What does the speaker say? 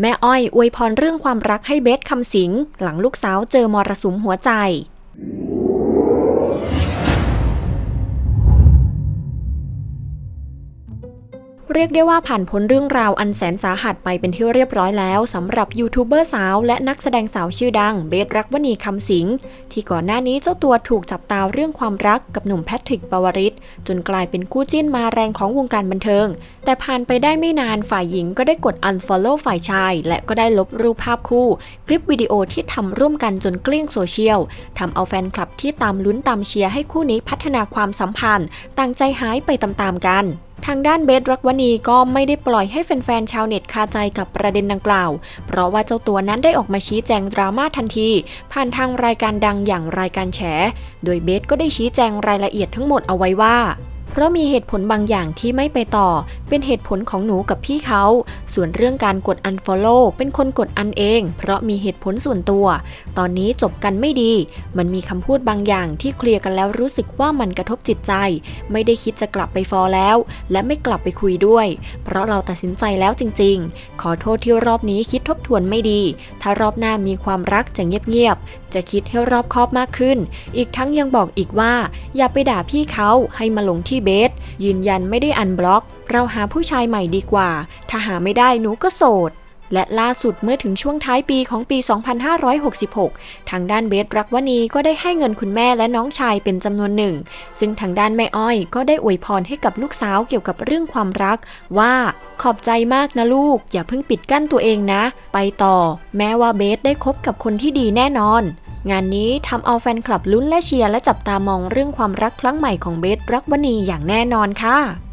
แม่อ้อยอวยพรเรื่องความรักให้เบสคำสิง หลังลูกสาวเจอมรสุมหัวใจ เรียกได้ว่าผ่านพ้นเรื่องราวอันแสนสาหัสไปเป็นที่เรียบร้อยแล้วสำหรับยูทูบเบอร์สาวและนักแสดงสาวชื่อดังเบสรักวณีคำสิง ที่ก่อนหน้านี้เจ้าตัวถูกจับตาเรื่องความรักกับหนุ่มแพทริกปวริศจนกลายเป็นคู่จิ้นมาแรงของวงการบันเทิง แต่ผ่านไปได้ไม่นานฝ่ายหญิงก็ได้กด unfollow ฝ่ายชาย และก็ได้ลบรูปภาพคู่ คลิปวิดีโอที่ทำร่วมกันจนเกลี้ยงโซเชียลทำเอาแฟนคลับที่ตามลุ้นตามเชียร์ให้คู่นี้พัฒนาความสัมพันธ์ต่างใจหายไปตามๆกัน ทางด้านเบสรักวณีก็ไม่ได้ปล่อยให้แฟนๆชาวเน็ตคาใจกับประเด็นดังกล่าว เพราะว่าเจ้าตัวนั้นได้ออกมาชี้แจงดราม่าทันที ผ่านทางรายการดังอย่างรายการแฉ โดยเบสก็ได้ชี้แจงรายละเอียดทั้งหมดเอาไว้ว่า เพราะมีเหตุผลบางอย่างที่ไม่ไปต่อ เป็นเหตุผลของหนูกับพี่เขา ส่วนเรื่องการกด unfollow เป็นคนกดอันเอง เพราะมีเหตุผลส่วนตัว ตอนนี้จบกันไม่ดี มันมีคำพูดบางอย่างที่เคลียร์กันแล้วรู้สึกว่ามันกระทบจิตใจ ไม่ได้คิดจะกลับไปฟอลแล้ว และไม่กลับไปคุยด้วย เพราะเราตัดสินใจแล้วจริง ๆ ขอโทษที่รอบนี้คิดทบทวนไม่ดี ถ้ารอบหน้ามีความรักจะเงียบๆ จะคิดให้รอบคอบมากขึ้น อีกทั้งยังบอกอีกว่า อย่าไปด่าพี่เขาให้มาลงที่เบส ยืนยันไม่ได้อันบล็อก เราหาผู้ชายใหม่ดีกว่า ถ้าหาไม่ได้หนูก็โสดและล่าสุดเมื่อถึงช่วงท้ายปีของปี 2566 ทางด้านเบสรักวณีก็ได้ให้เงินคุณแม่และน้องชายเป็นจำนวนหนึ่ง ซึ่งทางด้านแม่อ้อยก็ได้อวยพรให้กับลูกสาวเกี่ยวกับเรื่องความรัก ว่าขอบใจมากนะลูก อย่าเพิ่งปิดกั้นตัวเองนะ ไปต่อ แม้ว่าเบสได้คบกับคนที่ดีแน่นอน งานนี้ทำเอาแฟนคลับลุ้นและเชียร์และจับตามองเรื่องความรักครั้งใหม่ของเบสรักวณีอย่างแน่นอนค่ะ